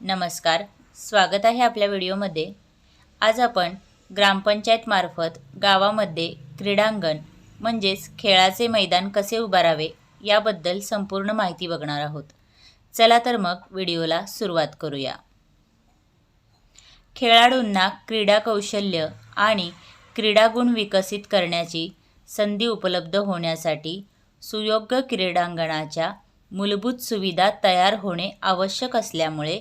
नमस्कार स्वागत आहे आपल्या व्हिडिओमध्ये. आज आपण ग्रामपंचायतमार्फत गावामध्ये क्रीडांगण म्हणजेच खेळाचे मैदान कसे उभारावे याबद्दल संपूर्ण माहिती बघणार आहोत. चला तर मग व्हिडिओला सुरुवात करूया. खेळाडूंना क्रीडा कौशल्य आणि क्रीडागुण विकसित करण्याची संधी उपलब्ध होण्यासाठी सुयोग्य क्रीडांगणाच्या मूलभूत सुविधा तयार होणे आवश्यक असल्यामुळे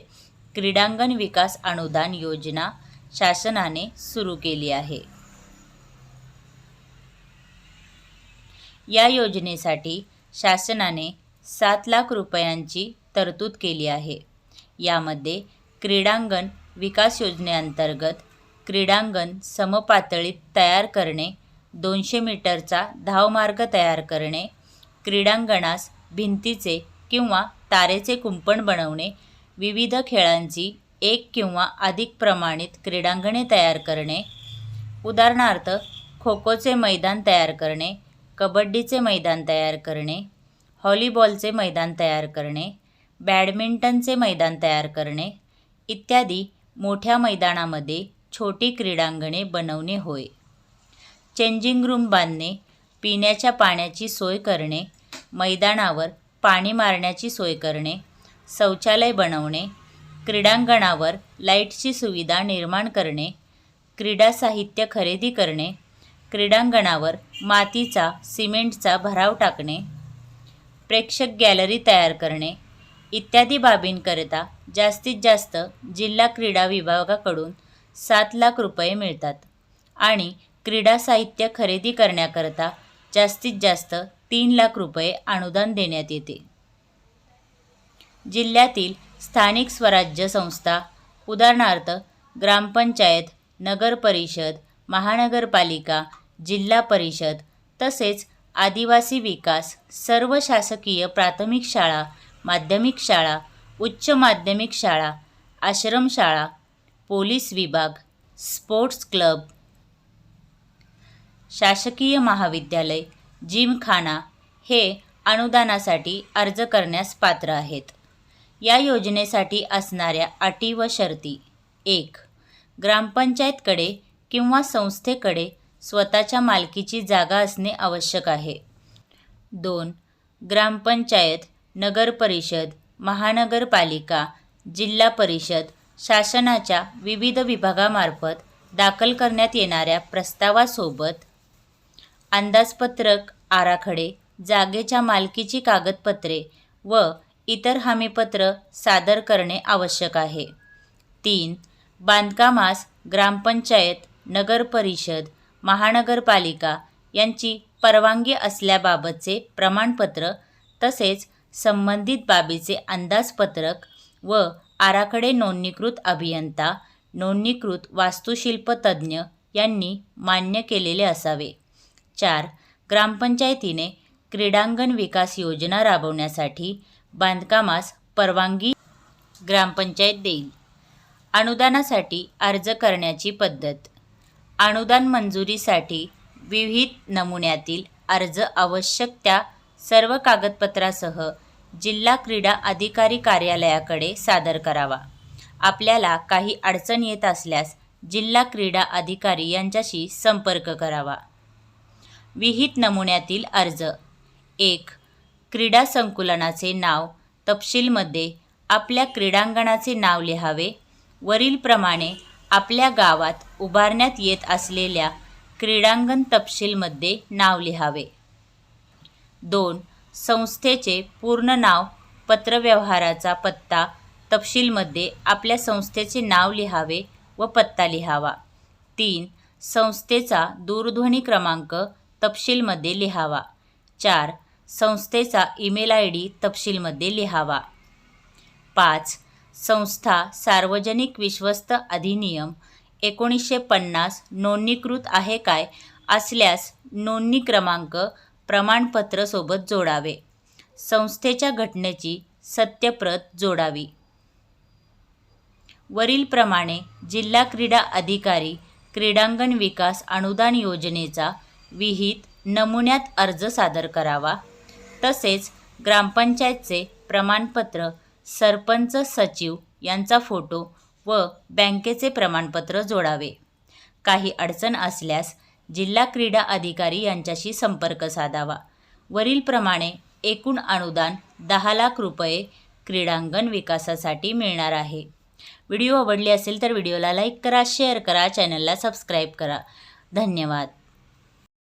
क्रीडांगण विकास अनुदान योजना शासनाने सुरू केली आहे. या योजनेसाठी शासनाने सात लाख रुपयांची तरतूद केली आहे. यामध्ये क्रीडांगण विकास योजनेअंतर्गत क्रीडांगण समपातळीत तयार करणे दोनशे मीटरचा धावमार्ग तयार करणे क्रीडांगणास भिंतीचे किंवा तारेचे कुंपण बनवणे विविध खेळांची एक किंवा अधिक प्रमाणित क्रीडांगणे तयार करणे उदाहरणार्थ खो खोचे मैदान तयार करणे कबड्डीचे मैदान तयार करणे हॉलीबॉलचे मैदान तयार करणे बॅडमिंटनचे मैदान तयार करणे इत्यादी मोठ्या मैदानामध्ये छोटी क्रीडांगणे बनवणे होय. चेंजिंग रूम बांधणे पिण्याच्या पाण्याची सोय करणे मैदानावर पाणी मारण्याची सोय करणे शौचालय बनवणे क्रीडांगणावर लाईटची सुविधा निर्माण करणे क्रीडा साहित्य खरेदी करणे क्रीडांगणावर मातीचा सिमेंटचा भराव टाकणे प्रेक्षक गॅलरी तयार करणे इत्यादी बाबींकरिता जास्तीत जास्त जिल्हा क्रीडा विभागाकडून सात लाख रुपये मिळतात आणि क्रीडा साहित्य खरेदी करण्याकरता जास्तीत जास्त तीन लाख रुपये अनुदान देण्यात येते. जिल्ह्यातील स्थानिक स्वराज्य संस्था उदाहरणार्थ ग्रामपंचायत नगर परिषद महानगरपालिका जिल्हा परिषद तसेच आदिवासी विकास सर्व शासकीय प्राथमिक शाळा माध्यमिक शाळा उच्च माध्यमिक शाळा आश्रमशाळा पोलीस विभाग स्पोर्ट्स क्लब शासकीय महाविद्यालय जिमखाना हे अनुदानासाठी अर्ज करण्यास पात्र आहेत. या योजनेसाठी असणाऱ्या अटी व शर्ती. एक ग्रामपंचायतकडे किंवा संस्थेकडे स्वतःच्या मालकीची जागा असणे आवश्यक आहे. दोन ग्रामपंचायत नगर परिषद महानगरपालिका जिल्हा परिषद शासनाच्या विविध विभागामार्फत दाखल करण्यात येणाऱ्या प्रस्तावासोबत अंदाजपत्रक आराखडे जागेच्या मालकीची कागदपत्रे व इतर हमीपत्र सादर करणे आवश्यक आहे. तीन बांधकामास ग्रामपंचायत नगर परिषद महानगरपालिका यांची परवानगी असल्याबाबतचे प्रमाणपत्र तसेच संबंधित बाबीचे अंदाजपत्रक व आराखडे नोंदणीकृत अभियंता नोंदणीकृत वास्तुशिल्प तज्ज्ञ यांनी मान्य केलेले असावे. चार ग्रामपंचायतीने क्रीडांगण विकास योजना राबवण्यासाठी बांधकामास परवानगी ग्रामपंचायत देईल. अनुदानासाठी अर्ज करण्याची पद्धत. अनुदान मंजुरीसाठी विविध नमुन्यातील अर्ज आवश्यक त्या सर्व कागदपत्रासह जिल्हा क्रीडा अधिकारी कार्यालयाकडे सादर करावा. आपल्याला काही अडचण येत असल्यास जिल्हा क्रीडा अधिकारी यांच्याशी संपर्क करावा. विहित नमुन्यातील अर्ज. एक क्रीडा संकुलनाचे नाव तपशीलमध्ये आपल्या क्रीडांगणाचे नाव लिहावे. वरीलप्रमाणे आपल्या गावात उभारण्यात येत असलेल्या क्रीडांगण तपशीलमध्ये नाव लिहावे. दोन संस्थेचे पूर्ण नाव पत्रव्यवहाराचा पत्ता तपशीलमध्ये आपल्या संस्थेचे नाव लिहावे व पत्ता लिहावा. तीन संस्थेचा दूरध्वनी क्रमांक तपशीलमध्ये लिहावा. चार संस्थेचा ईमेल आय डी तपशीलमध्ये लिहावा. पाच. संस्था सार्वजनिक विश्वस्त अधिनियम एकोणीसशे पन्नास नोंदणीकृत आहे काय असल्यास नोंदणी क्रमांक प्रमाणपत्रसोबत जोडावे. संस्थेच्या घटनेची सत्यप्रत जोडावी. वरीलप्रमाणे जिल्हा क्रीडा अधिकारी क्रीडांगण विकास अनुदान योजनेचा विहित नमुन्यात अर्ज सादर करावा. तसेच ग्रामपंचायतचे प्रमाणपत्र सरपंच सचिव यांचा फोटो व बँकेचे प्रमाणपत्र जोडावे. काही अडचण असल्यास जिल्हा क्रीडा अधिकारी यांच्याशी संपर्क साधावा. वरीलप्रमाणे एकूण अनुदान दहा लाख रुपये क्रीडांगण विकासासाठी मिळणार आहे. व्हिडिओ आवडली असेल तर व्हिडिओला लाईक करा शेअर करा चॅनलला सबस्क्राईब करा. धन्यवाद.